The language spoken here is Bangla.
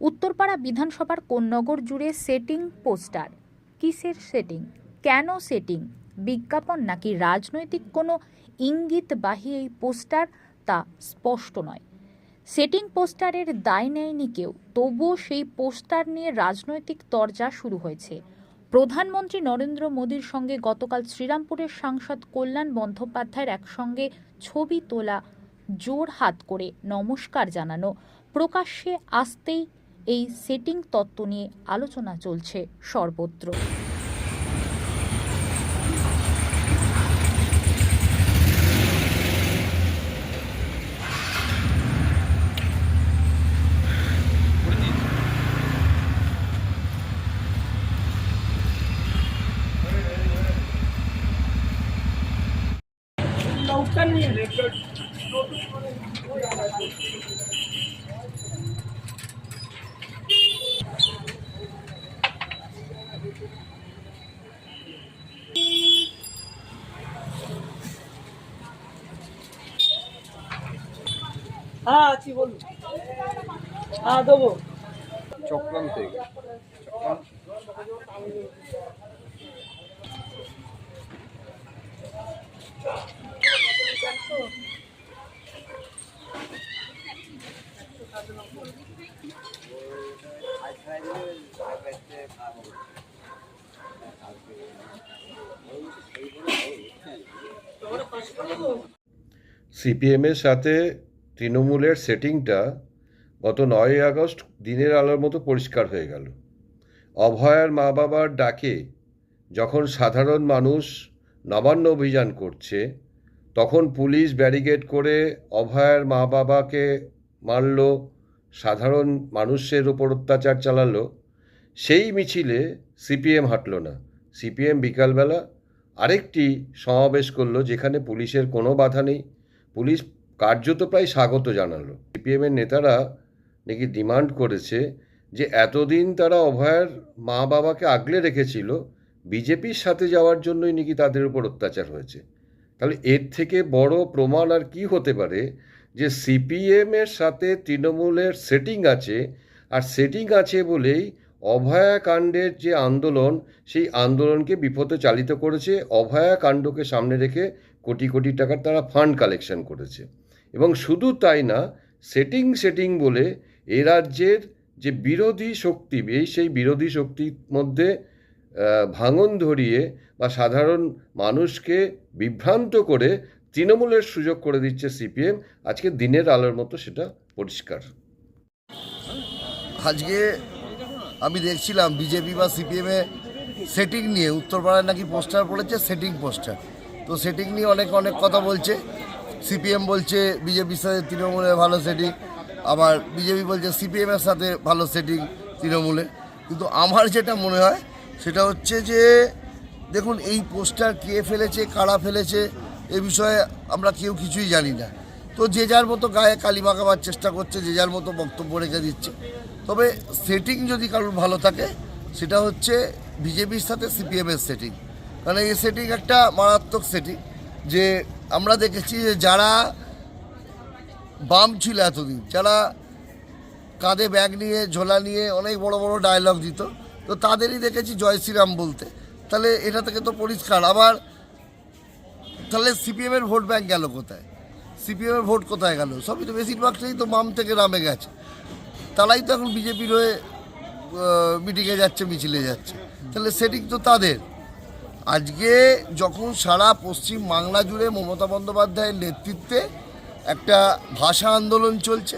উত্তরপাড়া বিধানসভার কোন্নগর জুড়ে সেটিং পোস্টার। কিসের সেটিং? কেন সেটিং? বিজ্ঞাপন নাকি রাজনৈতিক কোনো ইঙ্গিতবাহী এই পোস্টার? তা স্পষ্ট নয়। সেটিং পোস্টারের দায় নেয়নি কেউ, তবুও সেই পোস্টার নিয়ে রাজনৈতিক তরজা শুরু হয়েছে। প্রধানমন্ত্রী নরেন্দ্র মোদীর সঙ্গে গতকাল শ্রীরামপুরের সাংসদ কল্যাণ বন্দ্যোপাধ্যায়ের একসঙ্গে ছবি তোলা জোর হাত করে নমস্কার জানানো প্রকাশ্যে আসতেই এই সেটিং তত্ত্ব নিয়ে আলোচনা চলছে সর্বত্র। হ্যাঁ আছি বলুন। হ্যাঁ দেবো। চক্রান্ত এগুলো। চক্রান্ত সিপিএমের সাথে তৃণমূলের সেটিংটা গত নয়ই আগস্ট দিনের আলোর মতো পরিষ্কার হয়ে গেল। অভয়ার মা বাবার ডাকে যখন সাধারণ মানুষ নবান্ন অভিযান করছে, তখন পুলিশ ব্যারিকেড করে অভয়ার মা বাবাকে মারল, সাধারণ মানুষের ওপর অত্যাচার চালালো। সেই মিছিলে সিপিএম হাঁটল না। সিপিএম বিকালবেলা আরেকটি সমাবেশ করল যেখানে পুলিশের কোনো বাধা নেই। পুলিশ কার্যত প্রায় স্বাগত জানালো। সিপিএমের নেতারা নাকি ডিমান্ড করেছে যে এতদিন তারা অভয়ার মা বাবাকে আগলে রেখেছিল, বিজেপির সাথে যাওয়ার জন্যই নাকি তাদের উপর অত্যাচার হয়েছে। তাহলে এর থেকে বড় প্রমাণ আর কি হতে পারে যে সিপিএমের সাথে তৃণমূলের সেটিং আছে, আর সেটিং আছে বলেই অভয়া কাণ্ডের যে আন্দোলন, সেই আন্দোলনকে বিপথে চালিত করেছে। অভয়া কাণ্ডকে সামনে রেখে কোটি কোটি টাকার তারা ফান্ড কালেকশন করেছে। এবং শুধু তাই না সেটিং সেটিং বলে এ রাজ্যের যে বিরোধী শক্তি, এই সেই বিরোধী শক্তির মধ্যে ভাঙন ধরিয়ে বা সাধারণ মানুষকে বিভ্রান্ত করে তৃণমূলের সুযোগ করে দিচ্ছে সিপিএম, আজকে দিনের আলোর মতো সেটা পরিষ্কার। আজকে আমি দেখছিলাম বিজেপি বা সিপিএমে সেটিং নিয়ে, উত্তরপাড়ায় নাকি পোস্টার পড়েছে সেটিং পোস্টার তো সেটিং নিয়ে অনেক অনেক কথা বলছে। সিপিএম বলছে বিজেপির সাথে তৃণমূলের ভালো সেটিং আবার বিজেপি বলছে সিপিএমের সাথে ভালো সেটিং তৃণমূলের। কিন্তু আমার যেটা মনে হয়, সেটা হচ্ছে যে, দেখুন, এই পোস্টার কে ফেলেছে, কারা ফেলেছে, এ বিষয়ে আমরা কেউ কিছুই জানি না। তো যে যার মতো গায়ে কালি মাখাবার চেষ্টা করছে, যে যার মতো বক্তব্য রেখে দিচ্ছে। তবে সেটিং যদি কারোর ভালো থাকে, সেটা হচ্ছে বিজেপির সাথে সিপিএমের সেটিং কারণ এই সেটিং একটা মারাত্মক সেটিং যে আমরা দেখেছি যে যারা বাম ছিল এতদিন, যারা কাঁধে ব্যাগ নিয়ে, ঝোলা নিয়ে অনেক বড় বড় ডায়লগ দিত, তো তাদেরই দেখেছি জয় শ্রীরাম বলতে। তাহলে এটা থেকে তো পরিষ্কার। আবার তাহলে সিপিএমের ভোট ব্যাংক গেল কোথায়? সিপিএমের ভোট কোথায় গেল? সবই তো বেশিরভাগটাই তো বাম থেকে নামে গেছে। তারাই তো এখন বিজেপির হয়ে মিটিংয়ে যাচ্ছে, মিছিলে যাচ্ছে। তাহলে সেটিং তো তাদের। আজকে যখন সারা পশ্চিম বাংলা জুড়ে মমতা বন্দ্যোপাধ্যায়ের নেতৃত্বে একটা ভাষা আন্দোলন চলছে